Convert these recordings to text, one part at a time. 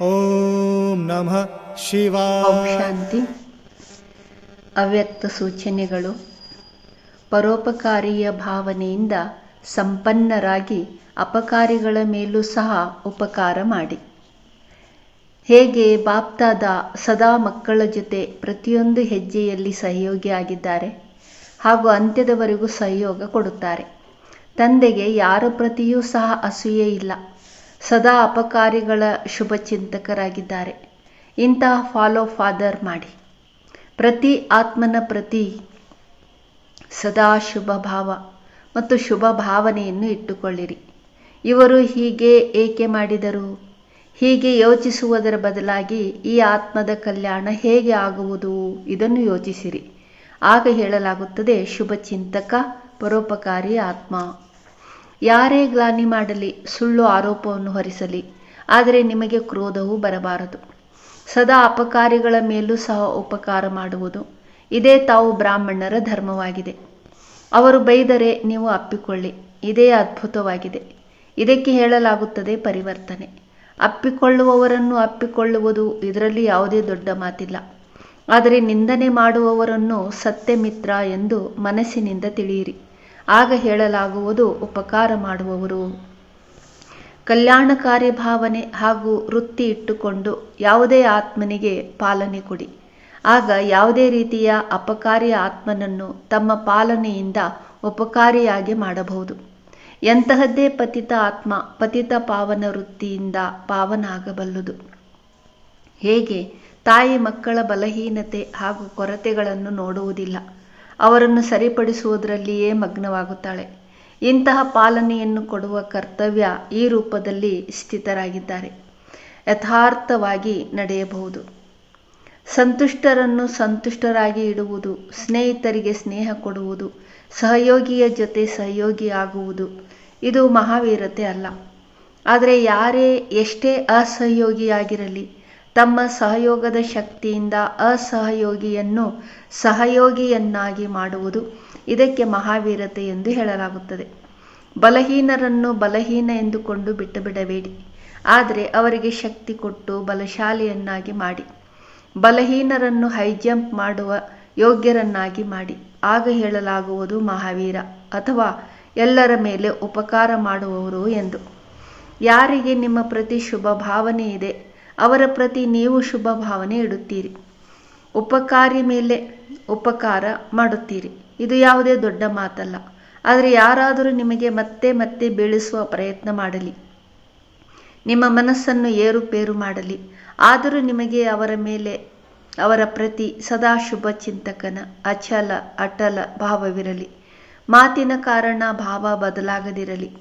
ಓಂ ನಮಃ ಶಿವ. ಶಾಂತಿ. ಅವ್ಯಕ್ತ ಸೂಚನೆಗಳು ಪರೋಪಕಾರಿಯ ಭಾವನೆಯಿಂದ ಸಂಪನ್ನರಾಗಿ ಅಪಕಾರಿಗಳ ಮೇಲೂ ಸಹ ಉಪಕಾರ ಮಾಡಿ. ಹೇಗೆ ಬಾಪ್ತಾದ ಸದಾ ಮಕ್ಕಳ ಜೊತೆ ಪ್ರತಿಯೊಂದು ಹೆಜ್ಜೆಯಲ್ಲಿ ಸಹಯೋಗಿಯಾಗಿದ್ದಾರೆ ಹಾಗೂ ಅಂತ್ಯದವರೆಗೂ ಸಹಯೋಗ ಕೊಡುತ್ತಾರೆ. ತಂದೆಗೆ ಯಾರ ಪ್ರತಿಯೂ ಸಹ ಅಸೂಯೆ ಇಲ್ಲ. ಸದಾ ಅಪಕಾರಿಗಳ ಶುಭ ಚಿಂತಕರಾಗಿದ್ದಾರೆ ಇಂತಹ ಫಾಲೋ ಫಾದರ್ ಮಾಡಿ. ಪ್ರತಿ ಆತ್ಮನ ಪ್ರತಿ ಸದಾ ಶುಭ ಭಾವ ಮತ್ತು ಶುಭ ಭಾವನೆಯನ್ನು ಇಟ್ಟುಕೊಳ್ಳಿರಿ. ಇವರು ಹೀಗೆ ಏಕೆ ಮಾಡಿದರು? ಹೀಗೆ ಯೋಚಿಸುವುದರ ಬದಲಾಗಿ ಈ ಆತ್ಮದ ಕಲ್ಯಾಣ ಹೇಗೆ ಆಗುವುದು? ಇದನ್ನು ಯೋಚಿಸಿರಿ. ಆಗ ಹೇಳಲಾಗುತ್ತದೆ ಶುಭ ಚಿಂತಕ ಪರೋಪಕಾರಿ ಆತ್ಮ. ಯಾರೇ ಗ್ಲಾನಿ ಮಾಡಲಿ, ಸುಳ್ಳು ಆರೋಪವನ್ನು ಹೊರಿಸಲಿ, ಆದರೆ ನಿಮಗೆ ಕ್ರೋಧವೂ ಬರಬಾರದು. ಸದಾ ಅಪಕಾರಿಗಳ ಮೇಲೂ ಸಹ ಉಪಕಾರ ಮಾಡುವುದು. ಇದೇ ತಾವು ಬ್ರಾಹ್ಮಣರ ಧರ್ಮವಾಗಿದೆ. ಅವರು ಬೈದರೆ ನೀವು ಅಪ್ಪಿಕೊಳ್ಳಿ, ಇದೇ ಅದ್ಭುತವಾಗಿದೆ. ಇದಕ್ಕೆ ಹೇಳಲಾಗುತ್ತದೆ ಪರಿವರ್ತನೆ. ಅಪ್ಪಿಕೊಳ್ಳುವವರನ್ನು ಅಪ್ಪಿಕೊಳ್ಳುವುದು ಇದರಲ್ಲಿ ಯಾವುದೇ ದೊಡ್ಡ ಮಾತಿಲ್ಲ. ಆದರೆ ನಿಂದನೆ ಮಾಡುವವರನ್ನು ಸತ್ಯಮಿತ್ರ ಎಂದು ಮನಸ್ಸಿನಿಂದ ತಿಳಿಯಿರಿ. ಆಗ ಹೇಳಲಾಗುವುದು ಉಪಕಾರ ಮಾಡುವವರು. ಕಲ್ಯಾಣಕಾರಿ ಭಾವನೆ ಹಾಗೂ ವೃತ್ತಿ ಇಟ್ಟುಕೊಂಡು ಯಾವುದೇ ಆತ್ಮನಿಗೆ ಪಾಲನೆ ಕೊಡಿ. ಆಗ ಯಾವುದೇ ರೀತಿಯ ಅಪಕಾರಿ ಆತ್ಮನನ್ನು ತಮ್ಮ ಪಾಲನೆಯಿಂದ ಉಪಕಾರಿಯಾಗಿ ಮಾಡಬಹುದು. ಎಂತಹದ್ದೇ ಪತಿತ ಆತ್ಮ ಪತಿತ ಪಾವನ ವೃತ್ತಿಯಿಂದ ಪಾವನ ಆಗಬಲ್ಲುದು ಹೇಗೆ? ತಾಯಿ ಮಕ್ಕಳ ಬಲಹೀನತೆ ಹಾಗೂ ಕೊರತೆಗಳನ್ನು ನೋಡುವುದಿಲ್ಲ. ಅವರನ್ನು ಸರಿಪಡಿಸುವುದರಲ್ಲಿಯೇ ಮಗ್ನವಾಗುತ್ತಾಳೆ. ಇಂತಹ ಪಾಲನೆಯನ್ನು ಕೊಡುವ ಕರ್ತವ್ಯ ಈ ರೂಪದಲ್ಲಿ ಸ್ಥಿತರಾಗಿದ್ದಾರೆ. ಯಥಾರ್ಥವಾಗಿ ನಡೆಯಬಹುದು. ಸಂತುಷ್ಟರನ್ನು ಸಂತುಷ್ಟರಾಗಿ ಇಡುವುದು, ಸ್ನೇಹಿತರಿಗೆ ಸ್ನೇಹ ಕೊಡುವುದು, ಸಹಯೋಗಿಯ ಜೊತೆ ಸಹಯೋಗಿ ಆಗುವುದು ಇದು ಮಹಾವೀರತೆ ಅಲ್ಲ. ಆದರೆ ಯಾರೇ ಎಷ್ಟೇ ಅಸಹಯೋಗಿಯಾಗಿರಲಿ ತಮ್ಮ ಸಹಯೋಗದ ಶಕ್ತಿಯಿಂದ ಅಸಹಯೋಗಿಯನ್ನು ಸಹಯೋಗಿಯನ್ನಾಗಿ ಮಾಡುವುದು ಇದಕ್ಕೆ ಮಹಾವೀರತೆ ಎಂದು ಹೇಳಲಾಗುತ್ತದೆ. ಬಲಹೀನರನ್ನು ಬಲಹೀನ ಎಂದುಕೊಂಡು ಬಿಟ್ಟು ಬಿಡಬೇಡಿ. ಆದರೆ ಅವರಿಗೆ ಶಕ್ತಿ ಕೊಟ್ಟು ಬಲಶಾಲಿಯನ್ನಾಗಿ ಮಾಡಿ. ಬಲಹೀನರನ್ನು ಹೈಜಂಪ್ ಮಾಡುವ ಯೋಗ್ಯರನ್ನಾಗಿ ಮಾಡಿ. ಆಗ ಹೇಳಲಾಗುವುದು ಮಹಾವೀರ ಅಥವಾ ಎಲ್ಲರ ಮೇಲೆ ಉಪಕಾರ ಮಾಡುವವರು ಎಂದು. ಯಾರಿಗೆ ನಿಮ್ಮ ಪ್ರತಿ ಶುಭ ಭಾವನೆ ಇದೆ? ಅವರ ಪ್ರತಿ ನೀವು ಶುಭ ಭಾವನೆ ಇಡುತ್ತೀರಿ. ಉಪಕಾರಿ ಮೇಲೆ ಉಪಕಾರ ಮಾಡುತ್ತೀರಿ. ಇದು ಯಾವುದೇ ದೊಡ್ಡ ಮಾತಲ್ಲ. ಆದರೆ ಯಾರಾದರೂ ನಿಮಗೆ ಮತ್ತೆ ಮತ್ತೆ ಬೀಳಿಸುವ ಪ್ರಯತ್ನ ಮಾಡಲಿ. ನಿಮ್ಮ ಮನಸ್ಸನ್ನು ಏರುಪೇರು ಮಾಡಲಿ. ಆದರೂ ನಿಮಗೆ ಅವರ ಮೇಲೆ, ಅವರ ಪ್ರತಿ ಸದಾ ಶುಭ ಚಿಂತಕನ ಅಚಲ, ಅಟಲ ಭಾವವಿರಲಿ. ಮಾತಿನ ಕಾರಣ ಭಾವ ಬದಲಾಗದಿರಲಿ.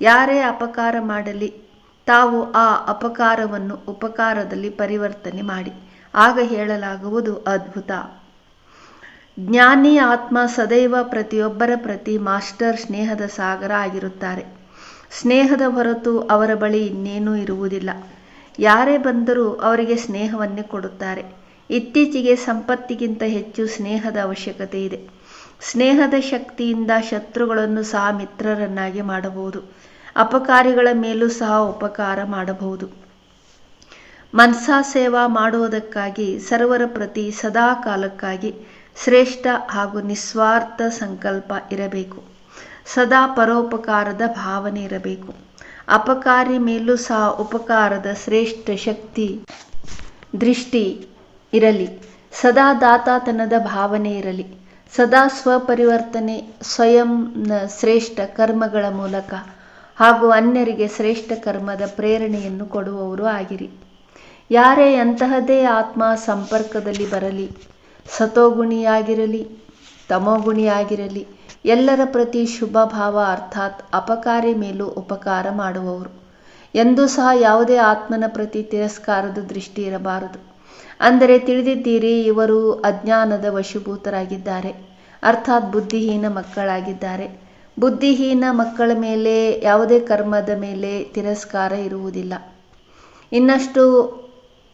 ಯಾರೇ ಅಪಕಾರ ಮಾಡಲಿ ತಾವು ಆ ಅಪಕಾರವನ್ನು ಉಪಕಾರದಲ್ಲಿ ಪರಿವರ್ತನೆ ಮಾಡಿ. ಆಗ ಹೇಳಲಾಗುವುದು ಅದ್ಭುತ. ಜ್ಞಾನಿ ಆತ್ಮ ಸದೈವ ಪ್ರತಿಯೊಬ್ಬರ ಪ್ರತಿ ಮಾಸ್ಟರ್ ಸ್ನೇಹದ ಸಾಗರ ಆಗಿರುತ್ತಾರೆ. ಸ್ನೇಹದ ಹೊರತು ಅವರ ಬಳಿ ಇನ್ನೇನೂ ಇರುವುದಿಲ್ಲ. ಯಾರೇ ಬಂದರೂ ಅವರಿಗೆ ಸ್ನೇಹವನ್ನೇ ಕೊಡುತ್ತಾರೆ. ಇತ್ತೀಚೆಗೆ ಸಂಪತ್ತಿಗಿಂತ ಹೆಚ್ಚು ಸ್ನೇಹದ ಅವಶ್ಯಕತೆ ಇದೆ. ಸ್ನೇಹದ ಶಕ್ತಿಯಿಂದ ಶತ್ರುಗಳನ್ನು ಸಹ ಮಿತ್ರರನ್ನಾಗಿ ಮಾಡಬಹುದು. ಅಪಕಾರಿಗಳ ಮೇಲೂ ಸಹ ಉಪಕಾರ ಮಾಡಬಹುದು. ಮನ್ಸಾ ಸೇವಾ ಮಾಡುವುದಕ್ಕಾಗಿ ಸರ್ವರ ಪ್ರತಿ ಸದಾ ಕಾಲಕ್ಕಾಗಿ ಶ್ರೇಷ್ಠ ಹಾಗೂ ನಿಸ್ವಾರ್ಥ ಸಂಕಲ್ಪ ಇರಬೇಕು. ಸದಾ ಪರೋಪಕಾರದ ಭಾವನೆ ಇರಬೇಕು. ಅಪಕಾರಿ ಮೇಲೂ ಸಹ ಉಪಕಾರದ ಶ್ರೇಷ್ಠ ಶಕ್ತಿ, ದೃಷ್ಟಿ ಇರಲಿ. ಸದಾ ದಾತಾತನದ ಭಾವನೆ ಇರಲಿ. ಸದಾ ಸ್ವಪರಿವರ್ತನೆ ಸ್ವಯಂ ಶ್ರೇಷ್ಠ ಕರ್ಮಗಳ ಮೂಲಕ ಹಾಗೂ ಅನ್ಯರಿಗೆ ಶ್ರೇಷ್ಠ ಕರ್ಮದ ಪ್ರೇರಣೆಯನ್ನು ಕೊಡುವವರು ಆಗಿರಿ. ಯಾರೇ ಅಂತಹದೇ ಆತ್ಮ ಸಂಪರ್ಕದಲ್ಲಿ ಬರಲಿ. ಸತೋಗುಣಿಯಾಗಿರಲಿ, ತಮೋಗುಣಿಯಾಗಿರಲಿ, ಎಲ್ಲರ ಪ್ರತಿ ಶುಭ ಭಾವ ಅರ್ಥಾತ್ ಅಪಕಾರಿ ಮೇಲೂ ಉಪಕಾರ ಮಾಡುವವರು. ಎಂದೂ ಸಹ ಯಾವುದೇ ಆತ್ಮನ ಪ್ರತಿ ತಿರಸ್ಕಾರದ ದೃಷ್ಟಿ ಇರಬಾರದು. ಅಂದರೆ ತಿಳಿದಿದ್ದೀರಿ, ಇವರು ಅಜ್ಞಾನದ ವಶೀಭೂತರಾಗಿದ್ದಾರೆ. ಅರ್ಥಾತ್ ಬುದ್ಧಿಹೀನ ಮಕ್ಕಳಾಗಿದ್ದಾರೆ. ಬುದ್ಧಿಹೀನ ಮಕ್ಕಳ ಮೇಲೆ ಯಾವುದೇ ಕರ್ಮದ ಮೇಲೆ ತಿರಸ್ಕಾರ ಇರುವುದಿಲ್ಲ. ಇನ್ನಷ್ಟು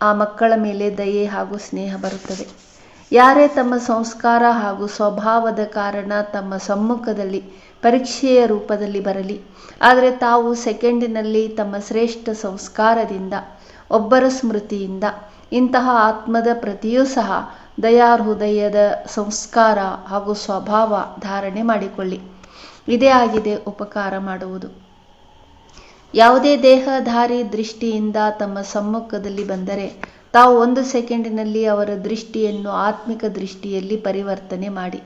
ಆ ಮಕ್ಕಳ ಮೇಲೆ ದಯೆ ಹಾಗೂ ಸ್ನೇಹ ಬರುತ್ತದೆ. ಯಾರೇ ತಮ್ಮ ಸಂಸ್ಕಾರ ಹಾಗೂ ಸ್ವಭಾವದ ಕಾರಣ ತಮ್ಮ ಸಮ್ಮುಖದಲ್ಲಿ, ಪರೀಕ್ಷೆಯ ರೂಪದಲ್ಲಿ ಬರಲಿ. ಆದರೆ ತಾವು ಸೆಕೆಂಡಿನಲ್ಲಿ ತಮ್ಮ ಶ್ರೇಷ್ಠ ಸಂಸ್ಕಾರದಿಂದ, ಒಬ್ಬರ ಸ್ಮೃತಿಯಿಂದ, ಇಂತಹ ಆತ್ಮದ ಪ್ರತಿಯೂ ಸಹ ದಯಾಹೃದಯದ ಸಂಸ್ಕಾರ ಹಾಗೂ ಸ್ವಭಾವ ಧಾರಣೆ ಮಾಡಿಕೊಳ್ಳಿ. ಇದೇ ಆಗಿದೆ ಉಪಕಾರ ಮಾಡುವುದು. ಯಾವುದೇ ದೇಹಧಾರಿ ದೃಷ್ಟಿಯಿಂದ ತಮ್ಮ ಸಮ್ಮುಖದಲ್ಲಿ ಬಂದರೆ ತಾವು ಒಂದು ಸೆಕೆಂಡಿನಲ್ಲಿ ಅವರ ದೃಷ್ಟಿಯನ್ನು ಆತ್ಮಿಕ ದೃಷ್ಟಿಯಲ್ಲಿ ಪರಿವರ್ತನೆ ಮಾಡಿ.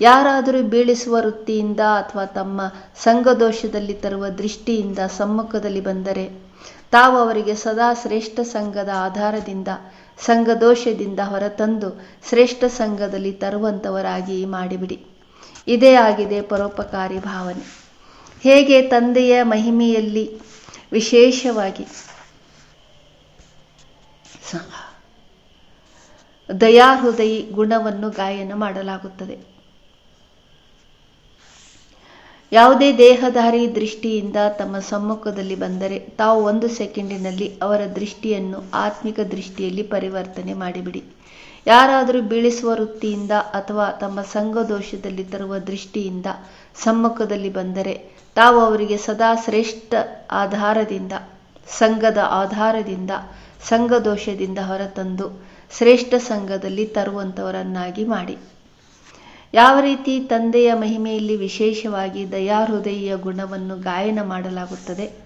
ಯಾರಾದರೂ ಬೀಳಿಸುವ ವೃತ್ತಿಯಿಂದ ಅಥವಾ ತಮ್ಮ ಸಂಘದೋಷದಲ್ಲಿ ತರುವ ದೃಷ್ಟಿಯಿಂದ ಸಮ್ಮುಖದಲ್ಲಿ ಬಂದರೆ ತಾವು ಅವರಿಗೆ ಸದಾ ಶ್ರೇಷ್ಠ ಸಂಘದ ಆಧಾರದಿಂದ, ಸಂಘದೋಷದಿಂದ ಹೊರತಂದು ಶ್ರೇಷ್ಠ ಸಂಘದಲ್ಲಿ ತರುವಂಥವರಾಗಿ ಮಾಡಿಬಿಡಿ. ಇದೇ ಆಗಿದೆ ಪರೋಪಕಾರಿ ಭಾವನೆ. ಹೇಗೆ ತಂದೆಯ ಮಹಿಮೆಯಲ್ಲಿ ವಿಶೇಷವಾಗಿ ದಯಾಹೃದಯಿ ಗುಣವನ್ನು ಗಾಯನ ಮಾಡಲಾಗುತ್ತದೆ. ಯಾವುದೇ ದೇಹಧಾರಿ ದೃಷ್ಟಿಯಿಂದ ತಮ್ಮ ಸಮ್ಮುಖದಲ್ಲಿ ಬಂದರೆ ತಾವು ಒಂದು ಸೆಕೆಂಡಿನಲ್ಲಿ ಅವರ ದೃಷ್ಟಿಯನ್ನು ಆತ್ಮಿಕ ದೃಷ್ಟಿಯಲ್ಲಿ ಪರಿವರ್ತನೆ ಮಾಡಿಬಿಡಿ. ಯಾರಾದರೂ ಬೀಳಿಸುವ ವೃತ್ತಿಯಿಂದ ಅಥವಾ ತಮ್ಮ ಸಂಘದೋಷದಲ್ಲಿ ತರುವ ದೃಷ್ಟಿಯಿಂದ ಸಮ್ಮುಖದಲ್ಲಿ ಬಂದರೆ ತಾವು ಅವರಿಗೆ ಸದಾ ಶ್ರೇಷ್ಠ ಆಧಾರದಿಂದ, ಸಂಘದ ಆಧಾರದಿಂದ ಸಂಘದೋಷದಿಂದ ಹೊರತಂದು ಶ್ರೇಷ್ಠ ಸಂಘದಲ್ಲಿ ತರುವಂಥವರನ್ನಾಗಿ ಮಾಡಿ. ಯಾವ ರೀತಿ ತಂದೆಯ ಮಹಿಮೆಯಲ್ಲಿ ವಿಶೇಷವಾಗಿ ದಯಾಹೃದಯಿಯ ಗುಣವನ್ನು ಗಾಯನ ಮಾಡಲಾಗುತ್ತದೆ?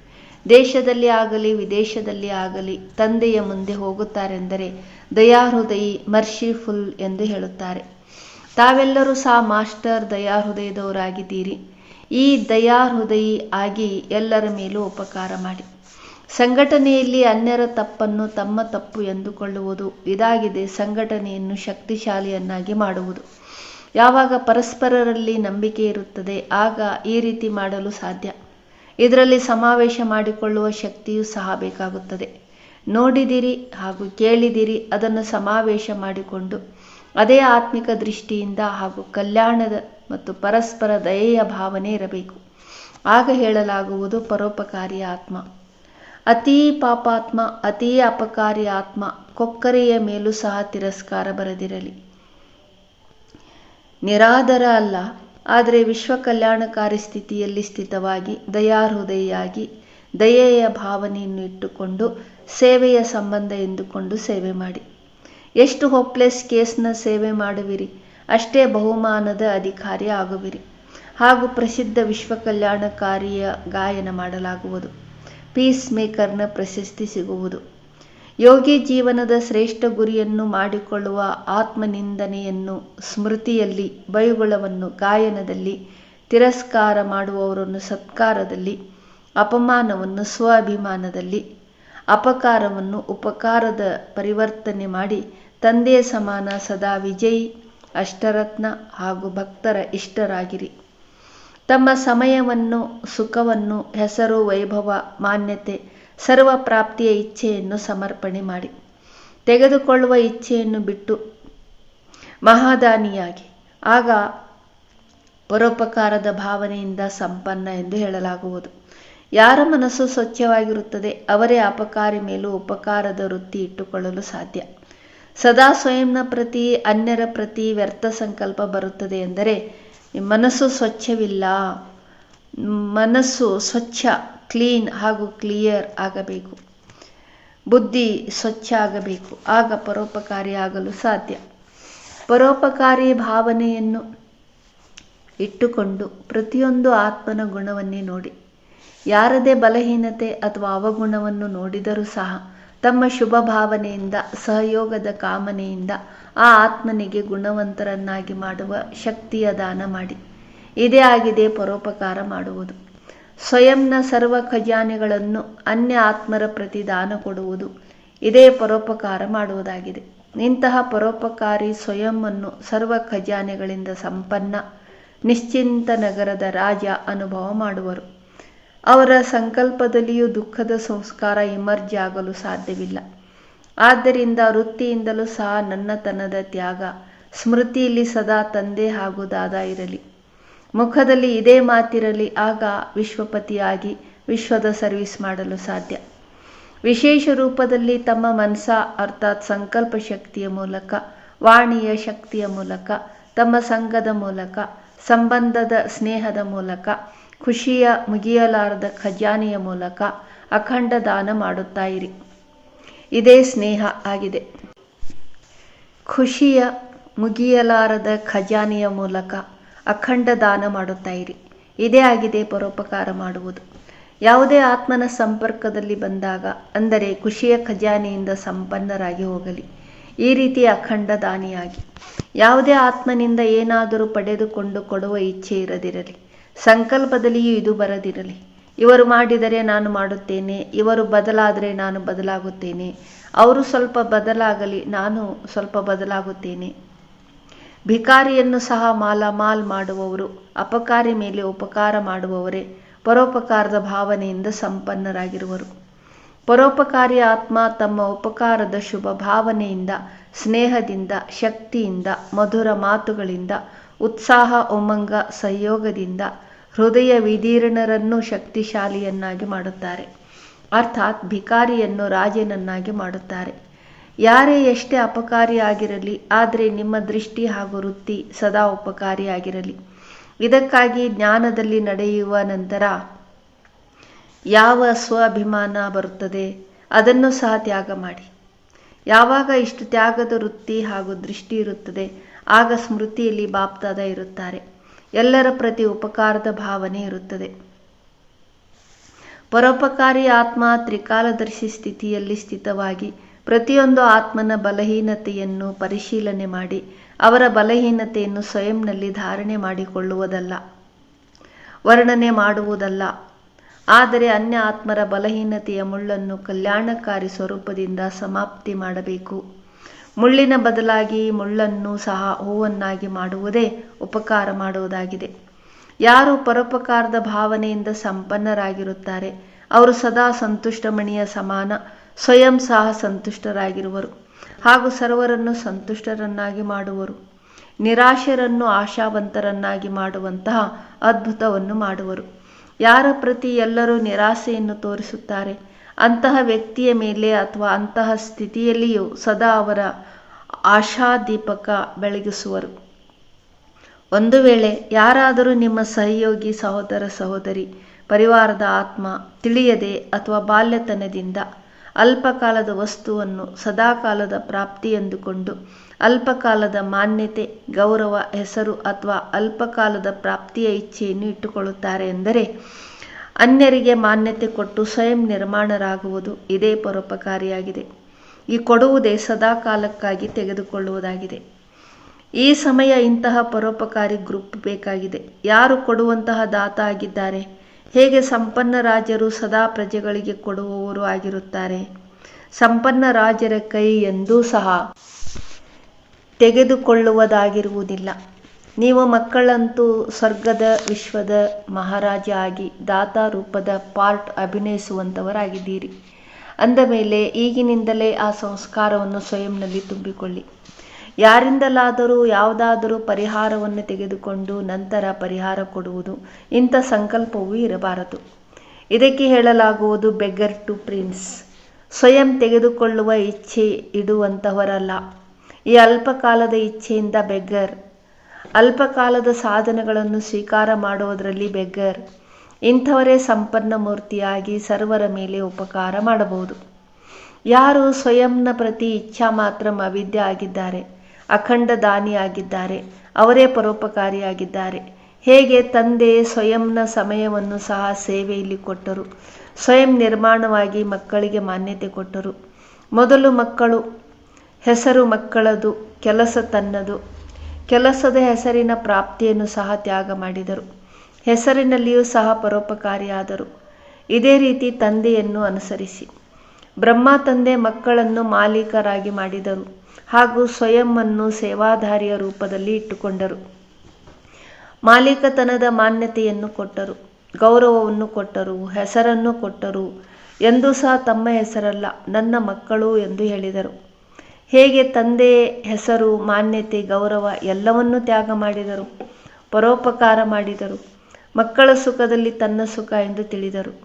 ದೇಶದಲ್ಲಿ ಆಗಲಿ, ವಿದೇಶದಲ್ಲಿ ಆಗಲಿ ತಂದೆಯ ಮುಂದೆ ಹೋಗುತ್ತಾರೆಂದರೆ ದಯಾಹೃದಯಿ ಮರ್ಷಿಫುಲ್ ಎಂದು ಹೇಳುತ್ತಾರೆ. ತಾವೆಲ್ಲರೂ ಸಹ ಮಾಸ್ಟರ್ ದಯಾಹೃದಯದವರಾಗಿದ್ದೀರಿ. ಈ ದಯಾಹೃದಯಿ ಆಗಿ ಎಲ್ಲರ ಮೇಲೂ ಉಪಕಾರ ಮಾಡಿ. ಸಂಘಟನೆಯಲ್ಲಿ ಅನ್ಯರ ತಪ್ಪನ್ನು ತಮ್ಮ ತಪ್ಪು ಎಂದುಕೊಳ್ಳುವುದು ಇದಾಗಿದೆ. ಸಂಘಟನೆಯನ್ನು ಶಕ್ತಿಶಾಲಿಯನ್ನಾಗಿ ಮಾಡುವುದು. ಯಾವಾಗ ಪರಸ್ಪರರಲ್ಲಿ ನಂಬಿಕೆ ಇರುತ್ತದೆ, ಆಗ ಈ ರೀತಿ ಮಾಡಲು ಸಾಧ್ಯ. ಇದರಲ್ಲಿ ಸಮಾವೇಶ ಮಾಡಿಕೊಳ್ಳುವ ಶಕ್ತಿಯೂ ಸಹ ಬೇಕಾಗುತ್ತದೆ. ನೋಡಿದಿರಿ ಹಾಗೂ ಕೇಳಿದಿರಿ, ಅದನ್ನು ಸಮಾವೇಶ ಮಾಡಿಕೊಂಡು ಅದೇ ಆತ್ಮಿಕ ದೃಷ್ಟಿಯಿಂದ ಹಾಗೂ ಕಲ್ಯಾಣದ ಮತ್ತು ಪರಸ್ಪರ ದಯೆಯ ಭಾವನೆ ಇರಬೇಕು. ಆಗ ಹೇಳಲಾಗುವುದು ಪರೋಪಕಾರಿ ಆತ್ಮ. ಅತೀ ಪಾಪಾತ್ಮ, ಅತೀ ಅಪಕಾರಿ ಆತ್ಮ ಕೊಕ್ಕರೆಯ ಮೇಲೂ ಸಹ ತಿರಸ್ಕಾರ ಬರದಿರಲಿ. ನಿರಾದರ ಅಲ್ಲ ಆದರೆ ವಿಶ್ವ ಕಲ್ಯಾಣಕಾರಿ ಸ್ಥಿತಿಯಲ್ಲಿ ಸ್ಥಿತವಾಗಿ ದಯಾಹೃದಯಿಯಾಗಿ ದಯೆಯ ಭಾವನೆಯನ್ನು ಇಟ್ಟುಕೊಂಡು ಸೇವೆಯ ಸಂಬಂಧ ಎಂದುಕೊಂಡು ಸೇವೆ ಮಾಡಿ. ಎಷ್ಟು ಹೋಪ್ಲೆಸ್ ಕೇಸ್ನ ಸೇವೆ ಮಾಡುವಿರಿ, ಅಷ್ಟೇ ಬಹುಮಾನದ ಅಧಿಕಾರಿ ಆಗುವಿರಿ. ಹಾಗೂ ಪ್ರಸಿದ್ಧ ವಿಶ್ವ ಕಲ್ಯಾಣಕಾರಿಯ ಗಾಯನ ಮಾಡಲಾಗುವುದು. ಪೀಸ್ ಮೇಕರ್ನ ಪ್ರಶಸ್ತಿ ಸಿಗುವುದು. ಯೋಗಿ ಜೀವನದ ಶ್ರೇಷ್ಠ ಗುರಿಯನ್ನು ಮಾಡಿಕೊಳ್ಳುವ ಆತ್ಮನಿಂದನೆಯನ್ನು ಸ್ಮೃತಿಯಲ್ಲಿ, ಬೈಗುಳವನ್ನು ಗಾಯನದಲ್ಲಿ, ತಿರಸ್ಕಾರ ಮಾಡುವವರನ್ನು ಸತ್ಕಾರದಲ್ಲಿ, ಅಪಮಾನವನ್ನು ಸ್ವಾಭಿಮಾನದಲ್ಲಿ, ಅಪಕಾರವನ್ನು ಉಪಕಾರದ ಪರಿವರ್ತನೆ ಮಾಡಿ ತಂದೆಯ ಸಮಾನ ಸದಾ ವಿಜಯಿ, ಅಷ್ಟರತ್ನ ಹಾಗೂ ಭಕ್ತರ ಇಷ್ಟರಾಗಿರಿ. ತಮ್ಮ ಸಮಯವನ್ನು, ಸುಖವನ್ನು, ಹೆಸರು, ವೈಭವ, ಮಾನ್ಯತೆ ಸರ್ವ ಪ್ರಾಪ್ತಿಯ ಇಚ್ಛೆಯನ್ನು ಸಮರ್ಪಣೆ ಮಾಡಿ, ತೆಗೆದುಕೊಳ್ಳುವ ಇಚ್ಛೆಯನ್ನು ಬಿಟ್ಟು ಮಹಾದಾನಿಯಾಗಿ, ಆಗ ಪರೋಪಕಾರದ ಭಾವನೆಯಿಂದ ಸಂಪನ್ನ ಎಂದು ಹೇಳಲಾಗುವುದು. ಯಾರ ಮನಸ್ಸು ಸ್ವಚ್ಛವಾಗಿರುತ್ತದೆ, ಅವರೇ ಅಪಕಾರಿ ಮೇಲೂ ಉಪಕಾರದ ವೃತ್ತಿ ಇಟ್ಟುಕೊಳ್ಳಲು ಸಾಧ್ಯ. ಸದಾ ಸ್ವಯಂನ ಪ್ರತಿ, ಅನ್ಯರ ಪ್ರತಿ ವ್ಯರ್ಥ ಸಂಕಲ್ಪ ಬರುತ್ತದೆ ಎಂದರೆ, ಮನಸ್ಸು ಸ್ವಚ್ಛವಿಲ್ಲ, ಮನಸ್ಸು ಸ್ವಚ್ಛ ಕ್ಲೀನ್ ಹಾಗೂ ಕ್ಲಿಯರ್ ಆಗಬೇಕು. ಬುದ್ಧಿ ಸ್ವಚ್ಛ ಆಗಬೇಕು. ಆಗ ಪರೋಪಕಾರಿ ಆಗಲು ಸಾಧ್ಯ. ಪರೋಪಕಾರಿ ಭಾವನೆಯನ್ನು ಇಟ್ಟುಕೊಂಡು ಪ್ರತಿಯೊಂದು ಆತ್ಮನ ಗುಣವನ್ನೇ ನೋಡಿ. ಯಾರದೇ ಬಲಹೀನತೆ ಅಥವಾ ಅವಗುಣವನ್ನು ನೋಡಿದರೂ ಸಹ ತಮ್ಮ ಶುಭ ಭಾವನೆಯಿಂದ, ಸಹಯೋಗದ ಕಾಮನೆಯಿಂದ ಆ ಆತ್ಮನಿಗೆ ಗುಣವಂತರನ್ನಾಗಿ ಮಾಡುವ ಶಕ್ತಿಯ ದಾನ ಮಾಡಿ. ಇದೇ ಆಗಿದೆ ಪರೋಪಕಾರ ಮಾಡುವುದು. ಸ್ವಯಂನ ಸರ್ವ ಖಜಾನೆಗಳನ್ನು ಅನ್ಯ ಆತ್ಮರ ಪ್ರತಿ ದಾನ ಕೊಡುವುದು. ಇದೇ ಪರೋಪಕಾರ ಮಾಡುವುದಾಗಿದೆ. ಇಂತಹ ಪರೋಪಕಾರಿ ಸ್ವಯಂವನ್ನು ಸರ್ವ ಖಜಾನೆಗಳಿಂದ ಸಂಪನ್ನ, ನಿಶ್ಚಿಂತ ನಗರದ ರಾಜ ಅನುಭವ ಮಾಡುವರು. ಅವರ ಸಂಕಲ್ಪದಲ್ಲಿಯೂ ದುಃಖದ ಸಂಸ್ಕಾರ ಇಮರ್ಜ್ ಆಗಲು ಸಾಧ್ಯವಿಲ್ಲ. ಆದ್ದರಿಂದ ವೃತ್ತಿಯಿಂದಲೂ ಸಹ ನನ್ನತನದ ತ್ಯಾಗ, ಸ್ಮೃತಿಯಲ್ಲಿ ಸದಾ ತಂದೆ ಹಾಗೂ ದಾದ ಇರಲಿ. ಮುಖದಲ್ಲಿ ಇದೇ ಮಾತಿರಲಿ, ಆಗ ವಿಶ್ವಪತಿಯಾಗಿ ವಿಶ್ವದ ಸರ್ವಿಸ್ ಮಾಡಲು ಸಾಧ್ಯ. ವಿಶೇಷ ರೂಪದಲ್ಲಿ ತಮ್ಮ ಮನಸ ಅರ್ಥಾತ್ ಸಂಕಲ್ಪ ಶಕ್ತಿಯ ಮೂಲಕ, ವಾಣಿಯ ಶಕ್ತಿಯ ಮೂಲಕ, ತಮ್ಮ ಸಂಘದ ಮೂಲಕ, ಸಂಬಂಧದ ಸ್ನೇಹದ ಮೂಲಕ, ಖುಷಿಯ ಮುಗಿಯಲಾರದ ಖಜಾನೆಯ ಮೂಲಕ ಅಖಂಡ ದಾನ ಮಾಡುತ್ತಾ ಇರಿ. ಇದೇ ಸ್ನೇಹ ಆಗಿದೆ. ಖುಷಿಯ ಮುಗಿಯಲಾರದ ಖಜಾನೆಯ ಮೂಲಕ ಅಖಂಡ ದಾನ ಮಾಡುತ್ತಾ ಇರಿ. ಇದೇ ಆಗಿದೆ ಪರೋಪಕಾರ ಮಾಡುವುದು. ಯಾವುದೇ ಆತ್ಮನ ಸಂಪರ್ಕದಲ್ಲಿ ಬಂದಾಗ, ಅಂದರೆ ಖುಷಿಯ ಖಜಾನೆಯಿಂದ ಸಂಪನ್ನರಾಗಿ ಹೋಗಲಿ. ಈ ರೀತಿ ಅಖಂಡ ದಾನಿಯಾಗಿ. ಯಾವುದೇ ಆತ್ಮನಿಂದ ಏನಾದರೂ ಪಡೆದುಕೊಂಡು ಕೊಡುವ ಇಚ್ಛೆ ಇರದಿರಲಿ. ಸಂಕಲ್ಪದಲ್ಲಿಯೂ ಇದು ಬರದಿರಲಿ. ಇವರು ಮಾಡಿದರೆ ನಾನು ಮಾಡುತ್ತೇನೆ, ಇವರು ಬದಲಾದರೆ ನಾನು ಬದಲಾಗುತ್ತೇನೆ. ಅವರು ಸ್ವಲ್ಪ ಬದಲಾಗಲಿ, ನಾನು ಸ್ವಲ್ಪ ಬದಲಾಗುತ್ತೇನೆ. ಭಿಕಾರಿಯನ್ನು ಸಹ ಮಾಲಾಮಾಲ್ ಮಾಡುವವರು, ಅಪಕಾರಿ ಮೇಲೆ ಉಪಕಾರ ಮಾಡುವವರೇ ಪರೋಪಕಾರದ ಭಾವನೆಯಿಂದ ಸಂಪನ್ನರಾಗಿರುವರು. ಪರೋಪಕಾರಿ ಆತ್ಮ ತಮ್ಮ ಉಪಕಾರದ ಶುಭ ಭಾವನೆಯಿಂದ, ಸ್ನೇಹದಿಂದ, ಶಕ್ತಿಯಿಂದ, ಮಧುರ ಮಾತುಗಳಿಂದ, ಉತ್ಸಾಹ, ಉಮಂಗ, ಸಹಯೋಗದಿಂದ, ಹೃದಯ ವಿದೀರ್ಣರನ್ನು ಶಕ್ತಿಶಾಲಿಯನ್ನಾಗಿ ಮಾಡುತ್ತಾರೆ. ಅರ್ಥಾತ್ ಭಿಕಾರಿಯನ್ನು ರಾಜನನ್ನಾಗಿ ಮಾಡುತ್ತಾರೆ. ಯಾರೇ ಎಷ್ಟೇ ಅಪಕಾರಿಯಾಗಿರಲಿ, ಆದರೆ ನಿಮ್ಮ ದೃಷ್ಟಿ ಹಾಗೂ ವೃತ್ತಿ ಸದಾ ಉಪಕಾರಿಯಾಗಿರಲಿ. ಇದಕ್ಕಾಗಿ ಜ್ಞಾನದಲ್ಲಿ ನಡೆಯುವ ನಂತರ ಯಾವ ಸ್ವಾಭಿಮಾನ ಬರುತ್ತದೆ, ಅದನ್ನು ಸಹ ತ್ಯಾಗ ಮಾಡಿ. ಯಾವಾಗ ಇಷ್ಟು ತ್ಯಾಗದ ವೃತ್ತಿ ಹಾಗೂ ದೃಷ್ಟಿ ಇರುತ್ತದೆ, ಆಗ ಸ್ಮೃತಿಯಲ್ಲಿ ಬಾಪ್ತಾದ ಇರುತ್ತಾರೆ. ಎಲ್ಲರ ಪ್ರತಿ ಉಪಕಾರದ ಭಾವನೆ ಇರುತ್ತದೆ. ಪರೋಪಕಾರಿ ಆತ್ಮ ತ್ರಿಕಾಲದರ್ಶಿ ಸ್ಥಿತಿಯಲ್ಲಿ ಸ್ಥಿತವಾಗಿ ಪ್ರತಿಯೊಂದು ಆತ್ಮನ ಬಲಹೀನತೆಯನ್ನು ಪರಿಶೀಲನೆ ಮಾಡಿ, ಅವರ ಬಲಹೀನತೆಯನ್ನು ಸ್ವಯಂನಲ್ಲಿ ಧಾರಣೆ ಮಾಡಿಕೊಳ್ಳುವುದಲ್ಲ, ವರ್ಣನೆ ಮಾಡುವುದಲ್ಲ. ಆದರೆ ಅನ್ಯ ಆತ್ಮರ ಬಲಹೀನತೆಯ ಮುಳ್ಳನ್ನು ಕಲ್ಯಾಣಕಾರಿ ಸ್ವರೂಪದಿಂದ ಸಮಾಪ್ತಿ ಮಾಡಬೇಕು. ಮುಳ್ಳಿನ ಬದಲಾಗಿ ಮುಳ್ಳನ್ನು ಸಹ ಹೂವನ್ನಾಗಿ ಮಾಡುವುದೇ ಉಪಕಾರ ಮಾಡುವುದಾಗಿದೆ. ಯಾರು ಪರೋಪಕಾರದ ಭಾವನೆಯಿಂದ ಸಂಪನ್ನರಾಗಿರುತ್ತಾರೆ, ಅವರು ಸದಾ ಸಂತುಷ್ಟಮಣಿಯ ಸಮಾನ ಸ್ವಯಂ ಸಹ ಸಂತುಷ್ಟರಾಗಿರುವರು ಹಾಗೂ ಸರ್ವರನ್ನು ಸಂತುಷ್ಟರನ್ನಾಗಿ ಮಾಡುವರು. ನಿರಾಶರನ್ನು ಆಶಾವಂತರನ್ನಾಗಿ ಮಾಡುವಂತಹ ಅದ್ಭುತವನ್ನು ಮಾಡುವರು. ಯಾರ ಪ್ರತಿ ಎಲ್ಲರೂ ನಿರಾಸೆಯನ್ನು ತೋರಿಸುತ್ತಾರೆ. ಅಂತಹ ವ್ಯಕ್ತಿಯ ಮೇಲೆ ಅಥವಾ ಅಂತಹ ಸ್ಥಿತಿಯಲ್ಲಿಯೂ ಸದಾ ಅವರ ಆಶಾದೀಪಕ ಬೆಳಗಿಸುವರು. ಒಂದು ವೇಳೆ ಯಾರಾದರೂ ನಿಮ್ಮ ಸಹಯೋಗಿ ಸಹೋದರ ಸಹೋದರಿ, ಪರಿವಾರದ ಆತ್ಮ ತಿಳಿಯದೆ ಅಥವಾ ಬಾಲ್ಯತನದಿಂದ ಅಲ್ಪಕಾಲದ ವಸ್ತುವನ್ನು ಸದಾಕಾಲದ ಪ್ರಾಪ್ತಿ ಎಂದುಕೊಂಡು ಅಲ್ಪಕಾಲದ ಮಾನ್ಯತೆ, ಗೌರವ, ಹೆಸರು ಅಥವಾ ಅಲ್ಪಕಾಲದ ಪ್ರಾಪ್ತಿಯ ಇಚ್ಛೆಯನ್ನು ಇಟ್ಟುಕೊಳ್ಳುತ್ತಾರೆ ಎಂದರೆ ಅನ್ಯರಿಗೆ ಮಾನ್ಯತೆ ಕೊಟ್ಟು ಸ್ವಯಂ ನಿರ್ಮಾಣರಾಗುವುದು ಇದೇ ಪರೋಪಕಾರಿಯಾಗಿದೆ. ಈ ಕೊಡುವುದೇ ಸದಾಕಾಲಕ್ಕಾಗಿ ತೆಗೆದುಕೊಳ್ಳುವುದಾಗಿದೆ. ಈ ಸಮಯ ಇಂತಹ ಪರೋಪಕಾರಿ ಗ್ರೂಪ್ ಬೇಕಾಗಿದೆ. ಯಾರು ಕೊಡುವಂತಹ ದಾತ ಆಗಿದ್ದಾರೆ? ಹೇಗೆ ಸಂಪನ್ನ ರಾಜರು ಸದಾ ಪ್ರಜೆಗಳಿಗೆ ಕೊಡುವವರು ಆಗಿರುತ್ತಾರೆ? ಸಂಪನ್ನ ರಾಜರ ಕೈ ಎಂದೂ ಸಹ ತೆಗೆದುಕೊಳ್ಳುವುದಾಗಿರುವುದಿಲ್ಲ. ನೀವು ಮಕ್ಕಳಂತೂ ಸ್ವರ್ಗದ ವಿಶ್ವದ ಮಹಾರಾಜ ಆಗಿ ದಾತ ರೂಪದ ಪಾರ್ಟ್ ಅಭಿನಯಿಸುವಂಥವರಾಗಿದ್ದೀರಿ ಅಂದ ಮೇಲೆ ಈಗಿನಿಂದಲೇ ಆ ಸಂಸ್ಕಾರವನ್ನು ಸ್ವಯಂನಲ್ಲಿ ತುಂಬಿಕೊಳ್ಳಿ. ಯಾರಿಂದಲಾದರೂ ಯಾವುದಾದರೂ ಪರಿಹಾರವನ್ನು ತೆಗೆದುಕೊಂಡು ನಂತರ ಪರಿಹಾರ ಕೊಡುವುದು ಇಂಥ ಸಂಕಲ್ಪವೂ ಇರಬಾರದು. ಇದಕ್ಕೆ ಹೇಳಲಾಗುವುದು ಬೆಗ್ಗರ್ ಟು ಪ್ರಿನ್ಸ್ ಸ್ವಯಂ ತೆಗೆದುಕೊಳ್ಳುವ ಇಚ್ಛೆ ಇಡುವಂತಹವರಲ್ಲ. ಈ ಅಲ್ಪಕಾಲದ ಇಚ್ಛೆಯಿಂದ ಬೆಗ್ಗರ್ ಅಲ್ಪಕಾಲದ ಸಾಧನಗಳನ್ನು ಸ್ವೀಕಾರ ಮಾಡುವುದರಲ್ಲಿ ಬೆಗ್ಗರ್ ಇಂಥವರೇ ಸಂಪನ್ನ ಮೂರ್ತಿಯಾಗಿ ಸರ್ವರ ಮೇಲೆ ಉಪಕಾರ ಮಾಡಬಹುದು. ಯಾರು ಸ್ವಯಂನ ಪ್ರತಿ ಇಚ್ಛಾ ಮಾತ್ರ ಅವಿದ್ಯ ಆಗಿದ್ದಾರೆ. ಅಖಂಡ ದಾನಿಯಾಗಿದ್ದಾರೆ. ಅವರೇ ಪರೋಪಕಾರಿಯಾಗಿದ್ದಾರೆ. ಹೇಗೆ ತಂದೆ ಸ್ವಯಂನ ಸಮಯವನ್ನು ಸಹ ಸೇವೆಯಲ್ಲಿ ಕೊಟ್ಟರು. ಸ್ವಯಂ ನಿರ್ಮಾಣವಾಗಿ ಮಕ್ಕಳಿಗೆ ಮಾನ್ಯತೆ ಕೊಟ್ಟರು. ಮೊದಲು ಮಕ್ಕಳು, ಹೆಸರು ಮಕ್ಕಳದು, ಕೆಲಸ ತನ್ನದು. ಕೆಲಸದ ಹೆಸರಿನ ಪ್ರಾಪ್ತಿಯನ್ನು ಸಹ ತ್ಯಾಗ ಮಾಡಿದರು. ಹೆಸರಿನಲ್ಲಿಯೂ ಸಹ ಪರೋಪಕಾರಿಯಾದರು. ಇದೇ ರೀತಿ ತಂದೆಯನ್ನು ಅನುಸರಿಸಿ. ಬ್ರಹ್ಮ ತಂದೆ ಮಕ್ಕಳನ್ನು ಮಾಲೀಕರಾಗಿ ಮಾಡಿದರು. ಹಾಗೂ ಸ್ವಯಂವನ್ನು ಸೇವಾಧಾರಿಯ ರೂಪದಲ್ಲಿ ಇಟ್ಟುಕೊಂಡರು. ಮಾಲೀಕತನದ ಮಾನ್ಯತೆಯನ್ನು ಕೊಟ್ಟರು, ಗೌರವವನ್ನು ಕೊಟ್ಟರು, ಹೆಸರನ್ನು ಕೊಟ್ಟರು ಎಂದು ಸಹ ತಮ್ಮ ಹೆಸರಲ್ಲ, ನನ್ನ ಮಕ್ಕಳು ಎಂದು ಹೇಳಿದರು. ಹೇಗೆ ತಂದೆ ಹೆಸರು, ಮಾನ್ಯತೆ, ಗೌರವ ಎಲ್ಲವನ್ನೂ ತ್ಯಾಗ ಮಾಡಿದರು, ಪರೋಪಕಾರ ಮಾಡಿದರು, ಮಕ್ಕಳ ಸುಖದಲ್ಲಿ ತನ್ನ ಸುಖ ಎಂದು ತಿಳಿದರು.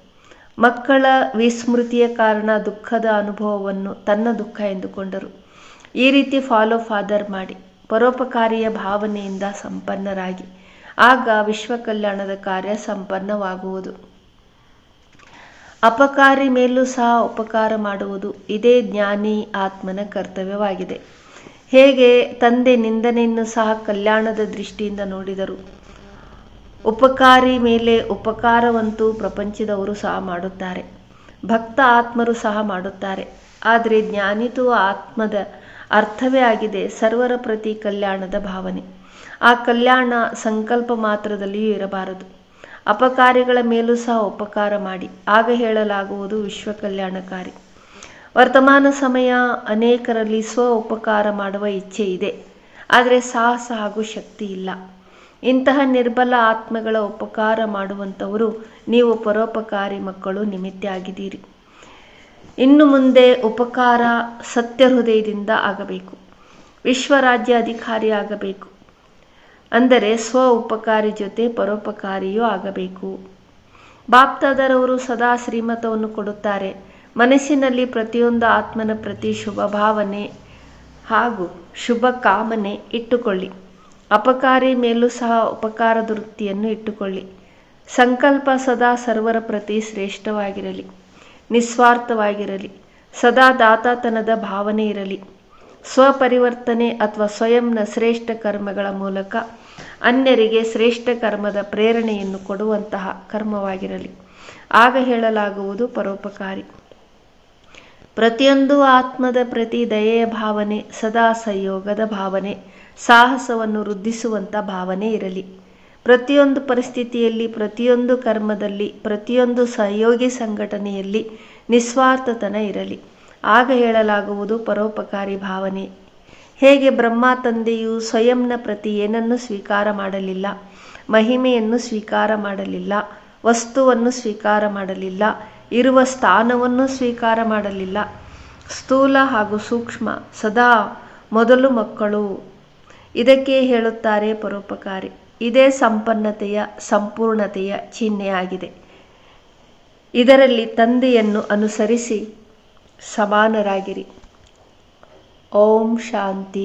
ಮಕ್ಕಳ ವಿಸ್ಮೃತಿಯ ಕಾರಣ ದುಃಖದ ಅನುಭವವನ್ನು ತನ್ನ ದುಃಖ ಎಂದುಕೊಂಡರು. ಈ ರೀತಿ ಫಾಲೋ ಫಾದರ್ ಮಾಡಿ ಪರೋಪಕಾರಿಯ ಭಾವನೆಯಿಂದ ಸಂಪನ್ನರಾಗಿ. ಆಗ ವಿಶ್ವ ಕಲ್ಯಾಣದ ಕಾರ್ಯ ಸಂಪನ್ನವಾಗುವುದು. ಅಪಕಾರಿ ಮೇಲೂ ಸಹ ಉಪಕಾರ ಮಾಡುವುದು ಇದೇ ಜ್ಞಾನಿ ಆತ್ಮನ ಕರ್ತವ್ಯವಾಗಿದೆ. ಹೇಗೆ ತಂದೆ ನಿಂದನೆಯನ್ನು ಸಹ ಕಲ್ಯಾಣದ ದೃಷ್ಟಿಯಿಂದ ನೋಡಿದರು. ಉಪಕಾರಿ ಮೇಲೆ ಉಪಕಾರವಂತೂ ಪ್ರಪಂಚದವರು ಸಹ ಮಾಡುತ್ತಾರೆ. ಭಕ್ತ ಆತ್ಮರು ಸಹ ಮಾಡುತ್ತಾರೆ. ಆದರೆ ಜ್ಞಾನಿತು ಆತ್ಮದ ಅರ್ಥವೇ ಆಗಿದೆ ಸರ್ವರ ಪ್ರತಿ ಕಲ್ಯಾಣದ ಭಾವನೆ. ಆ ಕಲ್ಯಾಣ ಸಂಕಲ್ಪ ಮಾತ್ರದಲ್ಲಿಯೂ ಇರಬಾರದು. ಅಪಕಾರಿಗಳ ಮೇಲೂ ಸಹ ಉಪಕಾರ ಮಾಡಿ. ಆಗ ಹೇಳಲಾಗುವುದು ವಿಶ್ವ ಕಲ್ಯಾಣಕಾರಿ. ವರ್ತಮಾನ ಸಮಯ ಅನೇಕರಲ್ಲಿ ಸ್ವ ಉಪಕಾರ ಮಾಡುವ ಇಚ್ಛೆ ಇದೆ. ಆದರೆ ಸಾಹಸ ಹಾಗೂ ಶಕ್ತಿ ಇಲ್ಲ. ಇಂತಹ ನಿರ್ಬಲ ಆತ್ಮಗಳ ಉಪಕಾರ ಮಾಡುವಂಥವರು ನೀವು ಪರೋಪಕಾರಿ ಮಕ್ಕಳು ನಿಮಿತ್ತ ಆಗಿದ್ದೀರಿ ಇನ್ನು ಮುಂದೆ ಉಪಕಾರ ಸತ್ಯ ಹೃದಯದಿಂದ ಆಗಬೇಕು. ವಿಶ್ವರಾಜ್ಯ ಅಧಿಕಾರಿ ಆಗಬೇಕು ಅಂದರೆ ಸ್ವ ಉಪಕಾರಿ ಜೊತೆ ಪರೋಪಕಾರಿಯೂ ಆಗಬೇಕು. ಬಾಪ್ತಾದರವರು ಸದಾ ಶ್ರೀಮತವನ್ನು ಕೊಡುತ್ತಾರೆ. ಮನಸ್ಸಿನಲ್ಲಿ ಪ್ರತಿಯೊಂದು ಆತ್ಮನ ಪ್ರತಿ ಶುಭ ಭಾವನೆ ಹಾಗೂ ಶುಭ ಕಾಮನೆ ಇಟ್ಟುಕೊಳ್ಳಿ. ಅಪಕಾರಿ ಮೇಲೂ ಸಹ ಉಪಕಾರದ ವೃತ್ತಿಯನ್ನು ಇಟ್ಟುಕೊಳ್ಳಿ. ಸಂಕಲ್ಪ ಸದಾ ಸರ್ವರ ಪ್ರತಿ ಶ್ರೇಷ್ಠವಾಗಿರಲಿ. ನಿಸ್ವಾರ್ಥವಾಗಿರಲಿ. ಸದಾ ದಾತಾತನದ ಭಾವನೆ ಇರಲಿ. ಸ್ವಪರಿವರ್ತನೆ ಅಥವಾ ಸ್ವಯಂನ ಶ್ರೇಷ್ಠ ಕರ್ಮಗಳ ಮೂಲಕ ಅನ್ಯರಿಗೆ ಶ್ರೇಷ್ಠ ಕರ್ಮದ ಪ್ರೇರಣೆಯನ್ನು ಕೊಡುವಂತಹ ಕರ್ಮವಾಗಿರಲಿ. ಆಗ ಹೇಳಲಾಗುವುದು ಪರೋಪಕಾರಿ. ಪ್ರತಿಯೊಂದು ಆತ್ಮದ ಪ್ರತಿ ದಯೆಯ ಭಾವನೆ ಸದಾ ಸಂಯೋಗದ ಭಾವನೆ, ಸಾಹಸವನ್ನು ವೃದ್ಧಿಸುವಂಥ ಭಾವನೆ ಇರಲಿ. ಪ್ರತಿಯೊಂದು ಪರಿಸ್ಥಿತಿಯಲ್ಲಿ, ಪ್ರತಿಯೊಂದು ಕರ್ಮದಲ್ಲಿ, ಪ್ರತಿಯೊಂದು ಸಹಯೋಗಿ ಸಂಘಟನೆಯಲ್ಲಿ ನಿಸ್ವಾರ್ಥತನ ಇರಲಿ. ಆಗ ಹೇಳಲಾಗುವುದು ಪರೋಪಕಾರಿ ಭಾವನೆ. ಹೇಗೆ ಬ್ರಹ್ಮ ತಂದೆಯು ಸ್ವಯಂನ ಪ್ರತಿ ಏನನ್ನು ಸ್ವೀಕಾರ ಮಾಡಲಿಲ್ಲ, ಮಹಿಮೆಯನ್ನು ಸ್ವೀಕಾರ ಮಾಡಲಿಲ್ಲ, ವಸ್ತುವನ್ನು ಸ್ವೀಕಾರ ಮಾಡಲಿಲ್ಲ, ಇರುವ ಸ್ಥಾನವನ್ನು ಸ್ವೀಕಾರ ಮಾಡಲಿಲ್ಲ, ಸ್ಥೂಲ ಹಾಗೂ ಸೂಕ್ಷ್ಮ, ಸದಾ ಮೊದಲು ಮಕ್ಕಳು. ಇದಕ್ಕೆ ಹೇಳುತ್ತಾರೆ ಪರೋಪಕಾರಿ. ಇದೇ ಸಂಪನ್ನತೆಯ ಸಂಪೂರ್ಣತೆಯ ಚಿಹ್ನೆಯಾಗಿದೆ. ಇದರಲ್ಲಿ ತಂದೆಯನ್ನು ಅನುಸರಿಸಿ ಸಮಾನರಾಗಿರಿ. ಓಂ ಶಾಂತಿ.